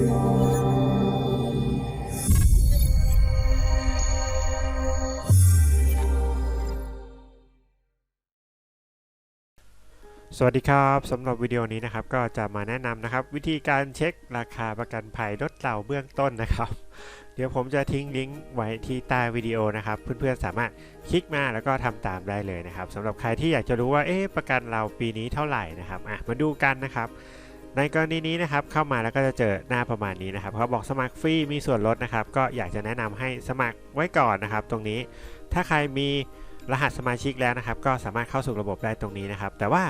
สวัสดีครับสำหรับวิดีโอนี้นะครับก็จะมาแนะนำนะครับ วิธีการเช็คราคาประกันภัยรถเราเบื้องต้นนะครับ เดี๋ยวผมจะทิ้งลิงก์ไว้ที่ใต้วิดีโอนะครับ เพื่อนๆสามารถคลิกมาแล้วก็ทำตามได้เลยนะครับสำหรับใครที่อยากจะรู้ว่าเอ๊ะประกันเราปีนี้เท่าไหร่นะครับอะมาดูกันนะครับ ในกรณีนี้นะครับเข้ามาแล้วก็จะเจอหน้าประมาณนี้นะครับเขาบอกสมัครฟรีมีส่วนลดนะครับ ก็อยากจะแนะนำให้สมัครไว้ก่อนนะครับ ตรงนี้ถ้าใครมีรหัสสมาชิกแล้วนะครับ ก็สามารถเข้าสู่ระบบได้ตรงนี้นะครับ แต่ว่า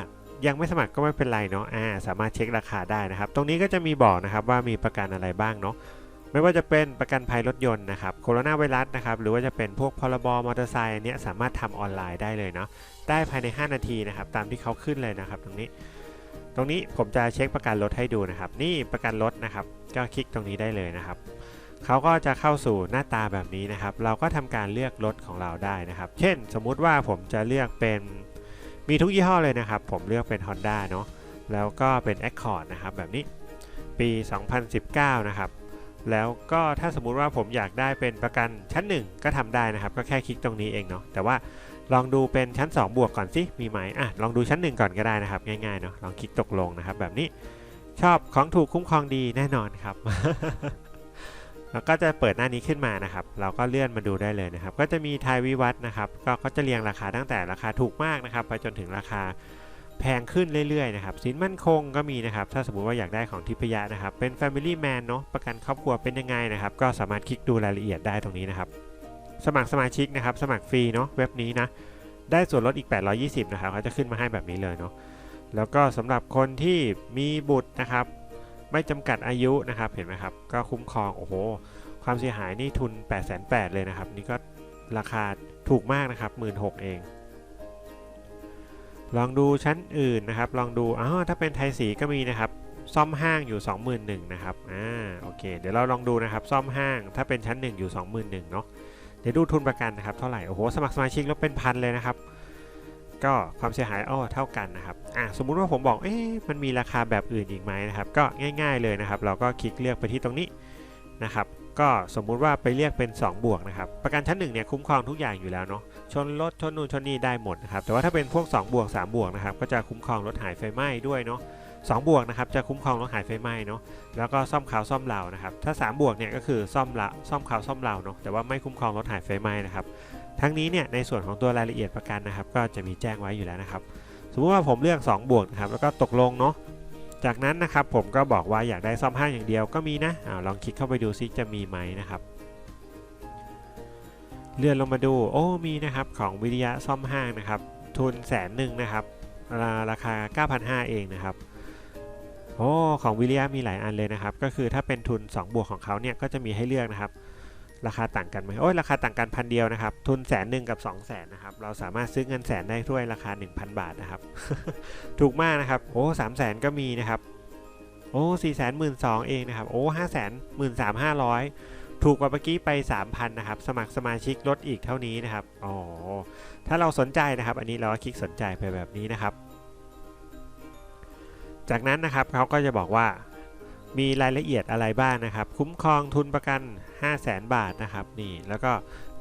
ยังไม่สมัครก็ไม่เป็นไรเนาะอ่าสามารถเช็คราคาได้นะครับ ตรงนี้ก็จะมีบอกนะครับว่ามีประกันอะไรบ้างเนาะไม่ว่าจะเป็นประกันภัยรถยนต์นะครับโคโรนาไวรัสนะครับหรือว่าจะเป็นพวกพรบมอเตอร์ไซค์อันเนี้ยสามารถทำออนไลน์ได้เลยเนาะได้ภายใน 5 นาทีนะครับตามที่เขาขึ้นเลยนะครับ ตรงนี้ ตรงนี้ผมจะเช็คประกันรถให้ดูนะครับ นี่ประกันรถนะครับ ก็คลิกตรงนี้ได้เลยนะครับเขาก็จะเข้าสู่หน้าตาแบบนี้นะครับ เราก็ทำการเลือกรถของเราได้นะครับ เช่น สมมุติว่าผมจะเลือกเป็นมีทุกยี่ห้อเลยนะครับ ผมเลือกเป็น Honda เนาะแล้วก็เป็น Accord นะครับแบบนี้ปี 2019 นะครับ แล้วก็ถ้าสมมุติว่าผมอยากได้เป็นประกันชั้น 1 ก็ทำได้นะครับ ก็แค่คลิกตรงนี้เองเนาะแต่ว่าลองดูเป็นชั้น 2 บวกก่อนสิมีไหมอะลองดูชั้น 1 ก่อนก็ได้นะครับ ง่ายๆเนาะลองคลิกตกลงนะครับ แบบนี้ชอบของถูกคุ้มครองดีแน่นอนครับแล้วก็จะเปิดหน้านี้ขึ้นมานะครับ เราก็เลื่อนมาดูได้เลยนะครับ ก็จะมีทายวิวัฒนะครับ ก็ก็จะเรียงราคาตั้งแต่ราคาถูกมากนะครับ ไปจนถึงราคา แพงขึ้นเรื่อยๆนะครับสินมั่นคงก็มีนะครับ ถ้าสมมติว่าอยากได้ของทิพยะนะครับ เป็น Family Man เนาะประกันครอบครัวเป็นยังไงนะครับ ก็สามารถคลิกดูรายละเอียดได้ตรงนี้นะครับ สมัครสมาชิกนะครับ สมัครฟรีเนาะเว็บนี้นะ ได้ส่วนลดอีก 820 นะครับเขาจะขึ้นมาให้แบบนี้เลยเนาะแล้วก็สำหรับคนที่มีบุตรนะครับ ไม่จำกัดอายุนะครับเห็นไหมครับ ก็คุ้มครองโอ้โห ความเสียหายนี่ทุน 8 8 0 0 0เลยนะครับ นี่ก็ราคาถูกมากนะครับ 16,000เอง ลองดูชั้นอื่นนะครับ ลองดูอ๋อถ้าเป็นไทยสีก็มีนะครับ ซ่อมห้างอยู่ 21,000นะครับ อ่า โอเค เดี๋ยวเราลองดูนะครับ ซ่อมห้าง ถ้าเป็นชั้น 1 อยู่ 21,000เนาะ เดี๋ยวดูทุนประกันนะครับ เท่าไหร่ โอ้โห สมัครสมาชิกแล้วเป็นพันเลยนะครับ ก็ความเสียหายอ้อเท่ากันนะครับ อะสมมุติว่าผมบอก เอ๊ะ มันมีราคาแบบอื่นอีกไหมนะครับ ก็ง่าย ๆเลยนะครับ เราก็คลิกเลือกไปที่ตรงนี้นะครับ ก็สมมุติว่าไปเรียกเป็น 2 บวกนะครับ ประกันชั้น1เนี่ยคุ้มครองทุกอย่างอยู่แล้วเนาะ ชนรถชนนู่นชนนี่ได้หมดนะครับ แต่ว่าถ้าเป็นพวก2บวก3บวกนะครับ ก็จะคุ้มครองรถหายไฟไหม้ด้วยเนาะสบวกนะครับจะคุ้มครองรถหายไฟไหม้เนาะ แล้วก็ซ่อมขาวซ่อมเหลานะครับ ถ้า3บวกเนี่ยก็คือซ่อมละซ่อมขาวซ่อมเหลาเนาะ แต่ว่าไม่คุ้มครองรถหายไฟไหม้นะครับ ทั้งนี้เนี่ยในส่วนของตัวรายละเอียดประกันนะครับ ก็จะมีแจ้งไว้อยู่แล้วนะครับ สมมติว่าผมเลือก 2 บวกนะครับ แล้วก็ตกลงเนาะ จากนั้นนะครับผมก็บอกว่าอยากได้ซ่อมห้างอย่างเดียวก็มีนะอาลองคลิกเข้าไปดูซิจะมีไหมนะครับเลื่อนลงมาดูโอ้มีนะครับของวิทยาซ่อมห้างนะครับทุนแสนหนึ่งนะครับราราคา 9,500 เองนะครับโอ้ของวิทยามีหลายอันเลยนะครับ ก็คือถ้าเป็นทุน 2 บวกของเขาเนี่ยก็จะมีให้เลือกนะครับ ราคาต่างกันไหมโอ้ยราคาต่างกันพันเดียวนะครับ ทุนแสนหนึ่งกับ2 0 0แสนนะครับ เราสามารถซื้อเงินแสนได้ด้วยราคา 1,000 บาทนะครับ ถูกมากนะครับ โอ้สามแสนก็มีนะครับ โอ้สี่แสนหมื่นสองเองนะครับ โอ้ห้าแสนหมื่นสามห้าร้อยถูกกว่าเมื่อกี้ไป 3,000นะครับ สมัครสมาชิกลดอีกเท่านี้นะครับ อ๋อ ถ้าเราสนใจนะครับ อันนี้เราก็คลิกสนใจไปแบบนี้นะครับ จากนั้นนะครับเขาก็จะบอกว่า มีรายละเอียดอะไรบ้างนะครับ คุ้มครองทุนประกัน 5 0 0แสนบาทนะครับนี่แล้วก็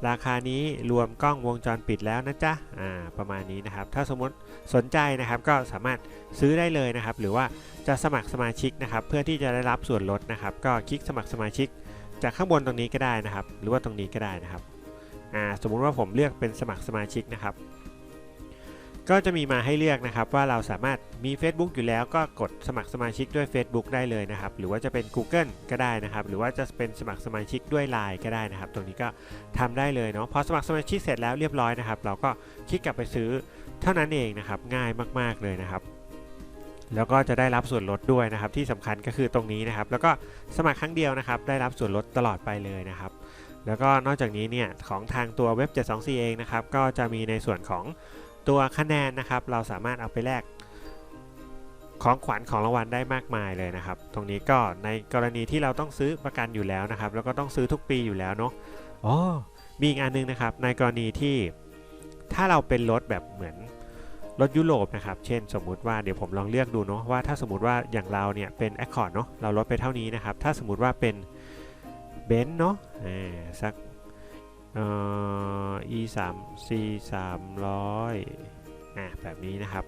ราคานี้รวมกล้องวงจรปิดแล้วนะจ๊ะอ่าประมาณนี้นะครับ ถ้าสมมติสนใจนะครับก็สามารถซื้อได้เลยนะครับ หรือว่าจะสมัครสมาชิกนะครับ เพื่อที่จะได้รับส่วนลดนะครับ ก็คลิกสมัครสมาชิก จากข้างบนตรงนี้ก็ได้นะครับ หรือว่าตรงนี้ก็ได้นะครับอ่าสมมุติว่าผมเลือกเป็นสมัครสมาชิกนะครับ ก็จะมีมาให้เลือกนะครับว่าเราสามารถมี Facebook อยู่แล้วก็กดสมัครสมาชิกด้วย Facebook ได้เลยนะครับ หรือว่าจะเป็น Google ก็ได้นะครับ หรือว่าจะเป็นสมัครสมาชิกด้วย Line ก็ได้นะครับ ตรงนี้ก็ทำได้เลยเนาะพอสมัครสมาชิกเสร็จแล้วเรียบร้อยนะครับ เราก็คลิกกลับไปซื้อเท่านั้นเองนะครับง่ายมาก ๆเลยนะครับแล้วก็จะได้รับส่วนลดด้วยนะครับที่สำคัญก็คือตรงนี้นะครับ แล้วก็สมัครครั้งเดียวนะครับ ได้รับส่วนลดตลอดไปเลยนะครับ แล้วก็นอกจากนี้เนี่ยของทางตัวเว็บ 724 เองนะครับ ก็จะมีในส่วนของ ตัวคะแนนนะครับ เราสามารถเอาไปแลกของขวัญของรางวัลได้มากมายเลยนะครับ ตรงนี้ก็ในกรณีที่เราต้องซื้อประกันอยู่แล้วนะครับ แล้วก็ต้องซื้อทุกปีอยู่แล้วเนาะอ๋อมีอีกอันนึงนะครับ ในกรณีที่ถ้าเราเป็นรถแบบเหมือนรถยุโรปนะครับ เช่น สมมุติว่าเดี๋ยวผมลองเลือกดูเนาะว่าถ้าสมมติว่าอย่างเราเนี่ยเป็น Accord เนาะเราลดไปเท่านี้นะครับ ถ้าสมมติว่าเป็นเบนซ์เนาะอ่าสัก เอ่อ e 3 c 3 0 0อ่าแบบนี้นะครับ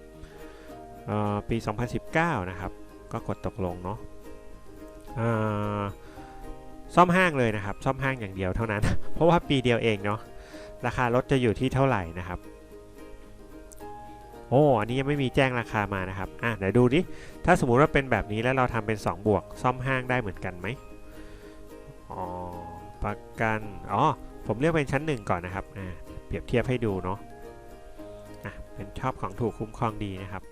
เอ่อปี 2019 นะครับ ก็กดตกลงเนาะอ่าซ่อมห้างเลยนะครับ ซ่อมห้างอย่างเดียวเท่านั้น เพราะว่าปีเดียวเองเนาะราคารถจะอยู่ที่เท่าไหร่นะครับโอ้อันนี้ยังไม่มีแจ้งราคามานะครับ อะเดี๋ยวดูดิ ถ้าสมมุติว่าเป็นแบบนี้แล้วเราทำเป็น 2 บวก ซ่อมห้างได้เหมือนกันไหมอ๋อ ประกัน อ๋อ ผมเลือกเป็นชั้น 1 ก่อนนะครับเปรียบเทียบให้ดูเนาะะเป็นชอบของถูกคุ้มครองดีนะครับ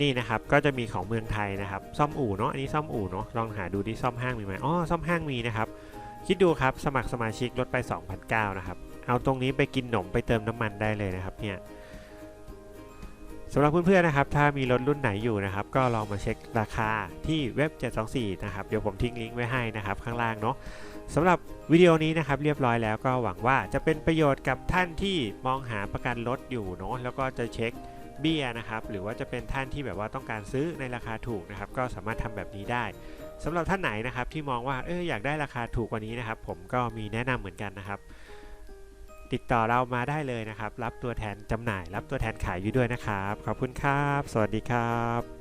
นี่นะครับก็จะมีของเมืองไทยนะครับ ซ่อมอู่เนาะอันนี้ซ่อมอู่เนาะลองหาดูที่ซ่อมห้างมีไหมอ๋อซ่อมห้างมีนะครับ คิดดูครับสมัครสมาชิกลดไป 2,009นะครับเอาตรงนี้ไปกินหนมไปเติมน้ำมันได้เลยนะครับเนี่ย สำหรับเพื่อนๆนะครับ ถ้ามีรถรุ่นไหนอยู่นะครับ ก็ลองมาเช็คราคาที่เว็บ 724 นะครับ เดี๋ยวผมทิ้งลิงก์ไว้ให้นะครับ ข้างล่างเนาะสำหรับวิดีโอนี้นะครับเรียบร้อยแล้วก็หวังว่าจะเป็นประโยชน์กับท่านที่มองหาประกันรถอยู่เนาะแล้วก็จะเช็คเบี้ยนะครับ หรือว่าจะเป็นท่านที่แบบว่าต้องการซื้อในราคาถูกนะครับ ก็สามารถทำแบบนี้ได้สำหรับท่านไหนนะครับที่มองว่าเอออยากได้ราคาถูกกว่านี้นะครับ ผมก็มีแนะนำเหมือนกันนะครับ ติดต่อเรามาได้เลยนะครับ รับตัวแทนจำหน่าย รับตัวแทนขายอยู่ด้วยนะครับ ขอบคุณครับ สวัสดีครับ